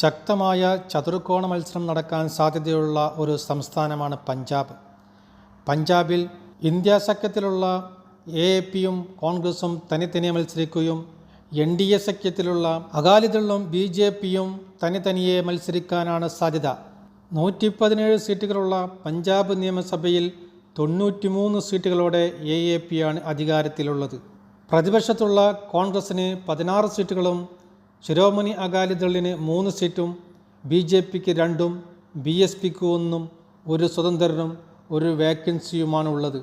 ശക്തമായ ചതുർക്കോണ മത്സരം നടക്കാൻ സാധ്യതയുള്ള ഒരു സംസ്ഥാനമാണ് പഞ്ചാബ്. പഞ്ചാബിൽ ഇന്ത്യ സഖ്യത്തിലുള്ള എ എ പിയും കോൺഗ്രസും തനിത്തനിയെ മത്സരിക്കുകയും എൻ ഡി എ സഖ്യത്തിലുള്ള അകാലിദളും ബി ജെ പിയും തനിത്തനിയെ മത്സരിക്കാനാണ് സാധ്യത. നൂറ്റി പതിനേഴ് സീറ്റുകളുള്ള പഞ്ചാബ് നിയമസഭയിൽ തൊണ്ണൂറ്റിമൂന്ന് സീറ്റുകളോടെ എ എ പിയാണ് അധികാരത്തിലുള്ളത്. പ്രതിപക്ഷത്തുള്ള കോൺഗ്രസിന് പതിനാറ് സീറ്റുകളും ശിരോമണി അകാലിദളിന് മൂന്ന് സീറ്റും ബി ജെ പിക്ക് രണ്ടും ബി എസ് പിക്ക് ഒന്നും ഒരു സ്വതന്ത്രനും ഒരു വേക്കൻസിയുമാണ് ഉള്ളത്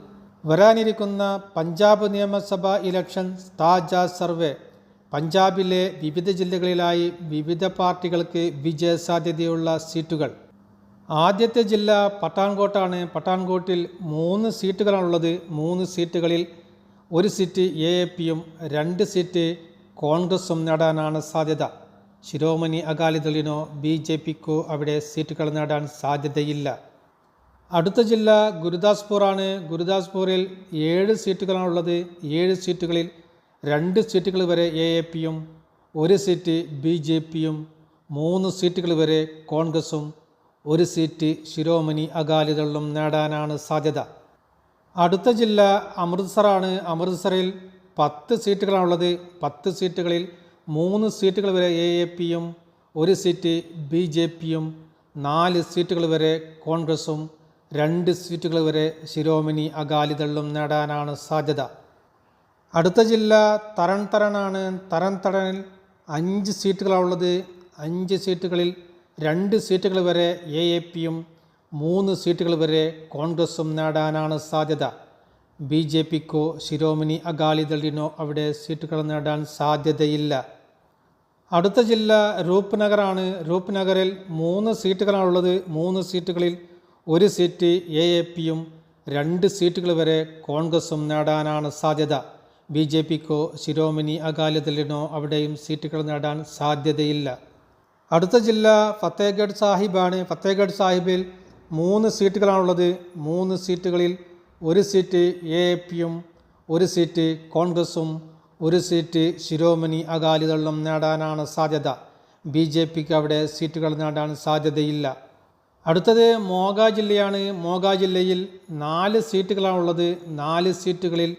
വരാനിരിക്കുന്ന പഞ്ചാബ് നിയമസഭാ ഇലക്ഷൻ താജ സർവേ. പഞ്ചാബിലെ വിവിധ ജില്ലകളിലായി വിവിധ പാർട്ടികൾക്ക് വിജയസാധ്യതയുള്ള സീറ്റുകൾ. ആദ്യത്തെ ജില്ല പട്ടാൻകോട്ടാണ്. പട്ടാൻകോട്ടിൽ മൂന്ന് സീറ്റുകളാണുള്ളത്. മൂന്ന് സീറ്റുകളിൽ ഒരു സീറ്റ് എ എ പിയും രണ്ട് സീറ്റ് കോൺഗ്രസും നേടാനാണ് സാധ്യത. ശിരോമണി അകാലിദളിനോ ബി ജെ പിക്കോ അവിടെ സീറ്റുകൾ നേടാൻ സാധ്യതയില്ല. അടുത്ത ജില്ല ഗുരുദാസ്പൂർ ആണ് ഗുരുദാസ്പൂരിൽ ഏഴ് സീറ്റുകളാണുള്ളത്. ഏഴ് സീറ്റുകളിൽ രണ്ട് സീറ്റുകൾ വരെ എ എ പിയും ഒരു സീറ്റ് ബി ജെ പിയും മൂന്ന് സീറ്റുകൾ വരെ കോൺഗ്രസും ഒരു സീറ്റ് ശിരോമണി അകാലിദളും നേടാനാണ് സാധ്യത. അടുത്ത ജില്ല അമൃത്സറാണ്. അമൃത്സറിൽ പത്ത് സീറ്റുകളാണുള്ളത്. പത്ത് സീറ്റുകളിൽ മൂന്ന് സീറ്റുകൾ വരെ എ എ പിയും ഒരു സീറ്റ് ബി ജെ പിയും നാല് സീറ്റുകൾ വരെ കോൺഗ്രസും രണ്ട് സീറ്റുകൾ വരെ ശിരോമണി അകാലിദളും നേടാനാണ് സാധ്യത. അടുത്ത ജില്ല തരൺ തരണാണ് തരൺ അഞ്ച് സീറ്റുകളാണുള്ളത്. അഞ്ച് സീറ്റുകളിൽ രണ്ട് സീറ്റുകൾ വരെ എ എ പിയും മൂന്ന് സീറ്റുകൾ വരെ കോൺഗ്രസും നേടാനാണ് സാധ്യത. ബി ജെ പിക്കോ ശിരോമണി അകാലിദളിനോ അവിടെ സീറ്റുകൾ നേടാൻ സാധ്യതയില്ല. അടുത്ത ജില്ല രൂപ്നഗറാണ് രൂപ്നഗറിൽ മൂന്ന് സീറ്റുകളാണുള്ളത് മൂന്ന് സീറ്റുകളിൽ ഒരു സീറ്റ് എ എ പിയും രണ്ട് സീറ്റുകൾ വരെ കോൺഗ്രസും നേടാനാണ് സാധ്യത. ബി ജെ പിക്കോ ശിരോമണി അകാലിദളിനോ അവിടെയും സീറ്റുകൾ നേടാൻ സാധ്യതയില്ല. അടുത്ത ജില്ല ഫത്തേഗഡ് സാഹിബാണ്. ഫത്തേഗഡ് സാഹിബിൽ മൂന്ന് സീറ്റുകളാണുള്ളത് മൂന്ന് സീറ്റുകളിൽ ഒരു സീറ്റ് എ എ പിയും ഒരു സീറ്റ് കോൺഗ്രസും ഒരു സീറ്റ് ശിരോമണി അകാലിദളും നേടാനാണ് സാധ്യത. ബി ജെ പിക്ക് അവിടെ സീറ്റുകൾ നേടാൻ സാധ്യതയില്ല. അടുത്തത് മോഗ ജില്ലയാണ്. മോഗ ജില്ലയിൽ നാല് സീറ്റുകളാണ് ഉള്ളത് നാല് സീറ്റുകളിൽ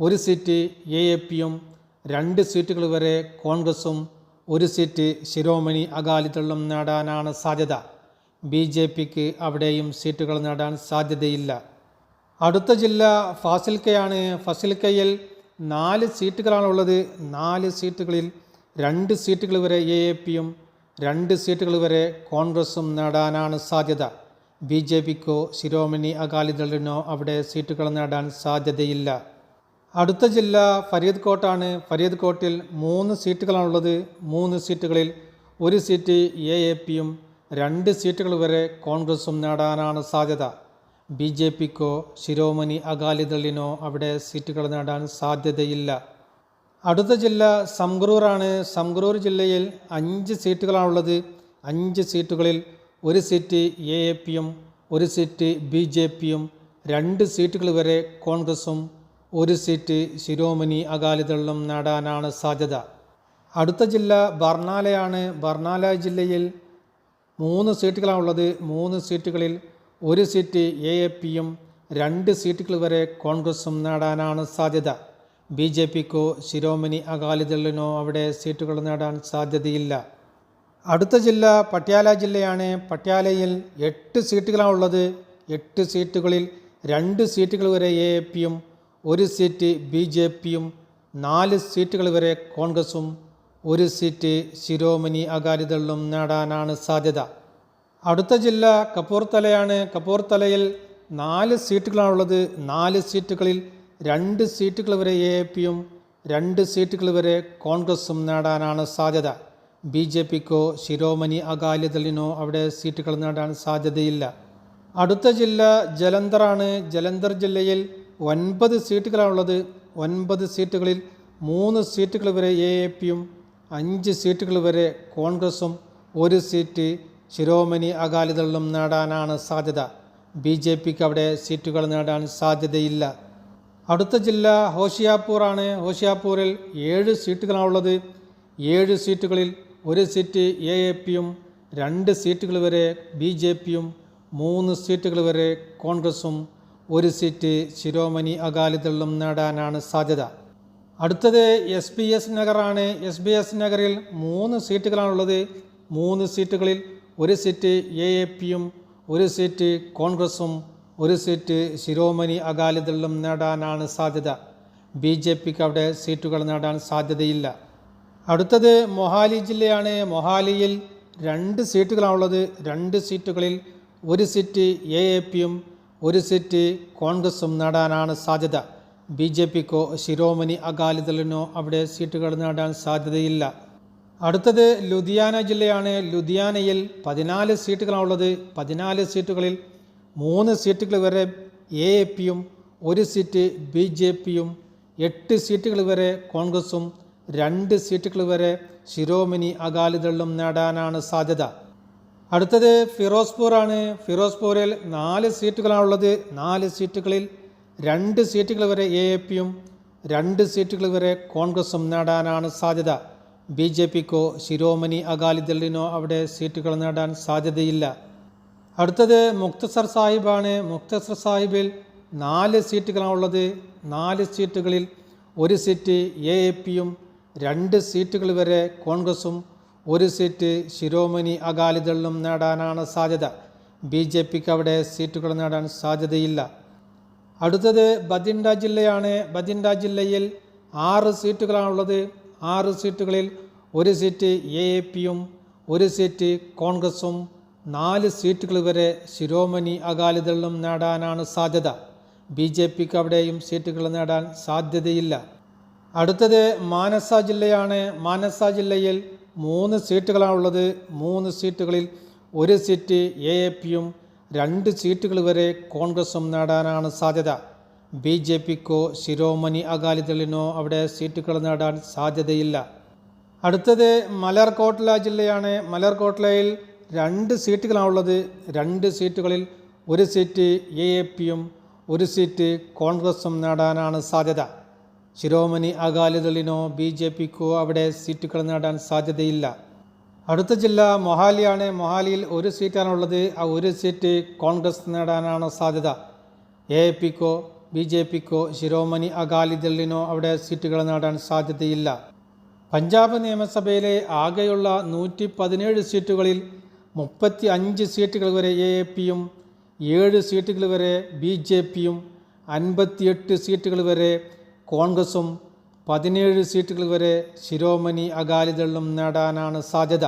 ഒരു സീറ്റ് എ എ പിയും രണ്ട് സീറ്റുകൾ വരെ കോൺഗ്രസും ഒരു സീറ്റ് ശിരോമണി അകാലിദളും നേടാനാണ് സാധ്യത. ബി ജെ പിക്ക് അവിടെയും സീറ്റുകൾ നേടാൻ സാധ്യതയില്ല. അടുത്ത ജില്ല ഫാസിൽക്കയാണ്. ഫസിൽക്കയിൽ നാല് സീറ്റുകളാണുള്ളത്. നാല് സീറ്റുകളിൽ രണ്ട് സീറ്റുകൾ വരെ എ എ പിയും രണ്ട് സീറ്റുകൾ വരെ കോൺഗ്രസും നേടാനാണ് സാധ്യത. ബി ജെ പിക്കോ ശിരോമണി അകാലിദളിനോ അവിടെ സീറ്റുകൾ നേടാൻ സാധ്യതയില്ല. അടുത്ത ജില്ല ഫരീദ് കോട്ടാണ് ഫരീദ് കോട്ടിൽ മൂന്ന് സീറ്റുകളാണുള്ളത്. മൂന്ന് സീറ്റുകളിൽ ഒരു സീറ്റ് എ എ പിയും രണ്ട് സീറ്റുകൾ വരെ കോൺഗ്രസും നേടാനാണ് സാധ്യത. ബി ജെ പിക്കോ ശിരോമണി അകാലിദളിനോ അവിടെ സീറ്റുകൾ നേടാൻ സാധ്യതയില്ല. അടുത്ത ജില്ല സംഗ്രൂറാണ് സംഗ്രൂർ ജില്ലയിൽ അഞ്ച് സീറ്റുകളാണുള്ളത്. അഞ്ച് സീറ്റുകളിൽ ഒരു സീറ്റ് എ എ പിയും ഒരു സീറ്റ് ബി ജെ പിയും രണ്ട് സീറ്റുകൾ വരെ കോൺഗ്രസും ഒരു സീറ്റ് ശിരോമണി അകാലിദളും നേടാനാണ് സാധ്യത. അടുത്ത ജില്ല ബർണാലയാണ് ബർണാല ജില്ലയിൽ മൂന്ന് സീറ്റുകളാണുള്ളത്. മൂന്ന് സീറ്റുകളിൽ ഒരു സീറ്റ് എ എ പിയും രണ്ട് സീറ്റുകൾ വരെ കോൺഗ്രസും നേടാനാണ് സാധ്യത. ബി ജെ പിക്കോ ശിരോമണി അകാലിദളിനോ അവിടെ സീറ്റുകൾ നേടാൻ സാധ്യതയില്ല. അടുത്ത ജില്ല പട്യാല ജില്ലയാണ്. പട്യാലയിൽ എട്ട് സീറ്റുകളാണുള്ളത് എട്ട് സീറ്റുകളിൽ രണ്ട് സീറ്റുകൾ വരെ എ എ പിയും ഒരു സീറ്റ് ബി ജെ പിയും നാല് സീറ്റുകൾ വരെ കോൺഗ്രസും ഒരു സീറ്റ് ശിരോമണി അകാലിദളും നേടാനാണ് സാധ്യത. അടുത്ത ജില്ല കപൂർത്തലയാണ് കപൂർത്തലയിൽ നാല് സീറ്റുകളാണുള്ളത്. നാല് സീറ്റുകളിൽ രണ്ട് സീറ്റുകൾ വരെ എ പിയും രണ്ട് സീറ്റുകൾ വരെ കോൺഗ്രസും നേടാനാണ് സാധ്യത. ബി ജെ പിക്കോ ശിരോമണി അകാലിദളിനോ അവിടെ സീറ്റുകൾ നേടാൻ സാധ്യതയില്ല. അടുത്ത ജില്ല ജലന്ധറാണ്. ജലന്ധർ ജില്ലയിൽ ഒൻപത് സീറ്റുകളാണുള്ളത്. ഒൻപത് സീറ്റുകളിൽ മൂന്ന് സീറ്റുകൾ വരെ എ എ പിയും അഞ്ച് സീറ്റുകൾ വരെ കോൺഗ്രസും ഒരു സീറ്റ് ശിരോമണി അകാലിദളും നേടാനാണ് സാധ്യത. ബി ജെ പിക്ക് അവിടെ സീറ്റുകൾ നേടാൻ സാധ്യതയില്ല. അടുത്ത ജില്ല ഹോഷിയാപൂറാണ്. ഹോഷിയാപ്പൂരിൽ ഏഴ് സീറ്റുകളാണുള്ളത്. ഏഴ് സീറ്റുകളിൽ ഒരു സീറ്റ് എ എ പിയും രണ്ട് സീറ്റുകൾ വരെ ബി ജെ പിയും മൂന്ന് സീറ്റുകൾ വരെ കോൺഗ്രസും ഒരു സീറ്റ് ശിരോമണി അകാലിദളും നേടാനാണ് സാധ്യത. അടുത്തത് എസ് ബി എസ് നഗറാണ്. എസ് ബി എസ് നഗറിൽ മൂന്ന് സീറ്റുകളാണുള്ളത്. മൂന്ന് സീറ്റുകളിൽ ഒരു സീറ്റ് എ എ പിയും ഒരു സീറ്റ് കോൺഗ്രസും ഒരു സീറ്റ് ശിരോമണി അകാലിദളും നേടാനാണ് സാധ്യത. ബി ജെ പിക്ക് അവിടെ സീറ്റുകൾ നേടാൻ സാധ്യതയില്ല. അടുത്തത് മൊഹാലി ജില്ലയാണ്. മൊഹാലിയിൽ രണ്ട് സീറ്റുകളാണുള്ളത്. രണ്ട് സീറ്റുകളിൽ ഒരു സീറ്റ് എ എ പിയും ഒരു സീറ്റ് കോൺഗ്രസും നേടാനാണ് സാധ്യത. ബി ജെ പിക്കോ ശിരോമണി അകാലിദളിനോ അവിടെ സീറ്റുകൾ നേടാൻ സാധ്യതയില്ല. അടുത്തത് ലുധിയാന ജില്ലയാണ്. ലുധിയാനയിൽ പതിനാല് സീറ്റുകളാണുള്ളത്. പതിനാല് സീറ്റുകളിൽ മൂന്ന് സീറ്റുകൾ വരെ എ എ പിയും ഒരു സീറ്റ് ബി ജെ പിയും എട്ട് സീറ്റുകൾ വരെ കോൺഗ്രസും രണ്ട് സീറ്റുകൾ വരെ ശിരോമണി അകാലിദളും നേടാനാണ് സാധ്യത. അടുത്തത് ഫിറോസ്പൂർ ആണ് ഫിറോസ്പൂരിൽ നാല് സീറ്റുകളാണുള്ളത്. നാല് സീറ്റുകളിൽ രണ്ട് സീറ്റുകൾ വരെ എ എ പിയും രണ്ട് സീറ്റുകൾ വരെ കോൺഗ്രസും നേടാനാണ് സാധ്യത. ബി ജെ പിക്കോ ശിരോമണി അകാലിദളിനോ അവിടെ സീറ്റുകൾ നേടാൻ സാധ്യതയില്ല. അടുത്തത് മുക്തസർ സാഹിബാണ്. മുക്തസർ സാഹിബിൽ നാല് സീറ്റുകളാണുള്ളത് നാല് സീറ്റുകളിൽ ഒരു സീറ്റ് എ എ പിയും രണ്ട് സീറ്റുകൾ വരെ കോൺഗ്രസും ഒരു സീറ്റ് ശിരോമണി അകാലിദളും നേടാനാണ് സാധ്യത. ബി ജെ പിക്ക് അവിടെ സീറ്റുകൾ നേടാൻ സാധ്യതയില്ല. അടുത്തത് ബതിണ്ട ജില്ലയാണ്. ബതിണ്ട ജില്ലയിൽ ആറ് സീറ്റുകളാണുള്ളത് ആറ് സീറ്റുകളിൽ ഒരു സീറ്റ് എ എ പിയും ഒരു സീറ്റ് കോൺഗ്രസും നാല് സീറ്റുകൾ വരെ ശിരോമണി അകാലിദളും നേടാനാണ് സാധ്യത. ബി ജെ പിക്ക് അവിടെയും സീറ്റുകൾ നേടാൻ സാധ്യതയില്ല. അടുത്തത് മാനസ ജില്ലയാണ്. മാനസ ജില്ലയിൽ മൂന്ന് സീറ്റുകളാണുള്ളത്. മൂന്ന് സീറ്റുകളിൽ ഒരു സീറ്റ് എ എ പിയും രണ്ട് സീറ്റുകൾ വരെ കോൺഗ്രസും നേടാനാണ് സാധ്യത. ബി ജെ പിക്കോ ശിരോമണി അകാലിദളിനോ അവിടെ സീറ്റുകൾ നേടാൻ സാധ്യതയില്ല. അടുത്തത് മലർകോട്ട്ല ജില്ലയാണ്. മലർകോട്ട്ലയിൽ രണ്ട് സീറ്റുകളാണുള്ളത്. രണ്ട് സീറ്റുകളിൽ ഒരു സീറ്റ് എ എ പിയും ഒരു സീറ്റ് കോൺഗ്രസും നേടാനാണ് സാധ്യത. ശിരോമണി അകാലിദളിനോ ബി ജെ പിക്കോ അവിടെ സീറ്റുകൾ നേടാൻ സാധ്യതയില്ല. അടുത്ത ജില്ല മൊഹാലിയാണ്. മൊഹാലിയിൽ ഒരു സീറ്റാണുള്ളത്. ആ ഒരു സീറ്റ് കോൺഗ്രസ് നേടാനാണ് സാധ്യത. എ പിക്കോ ബി ജെ പിക്കോ ശിരോമണി അകാലിദളിനോ അവിടെ സീറ്റുകൾ നേടാൻ സാധ്യതയില്ല. പഞ്ചാബ് നിയമസഭയിലെ ആകെയുള്ള നൂറ്റി പതിനേഴ് സീറ്റുകളിൽ മുപ്പത്തി അഞ്ച് സീറ്റുകൾ വരെ എ എ പിയും ഏഴ് സീറ്റുകൾ വരെ ബി ജെ പിയും അൻപത്തിയെട്ട് സീറ്റുകൾ വരെ കോൺഗ്രസും പതിനേഴ് സീറ്റുകൾ വരെ ശിരോമണി അകാലിദളും നേടാനാണ് സാധ്യത.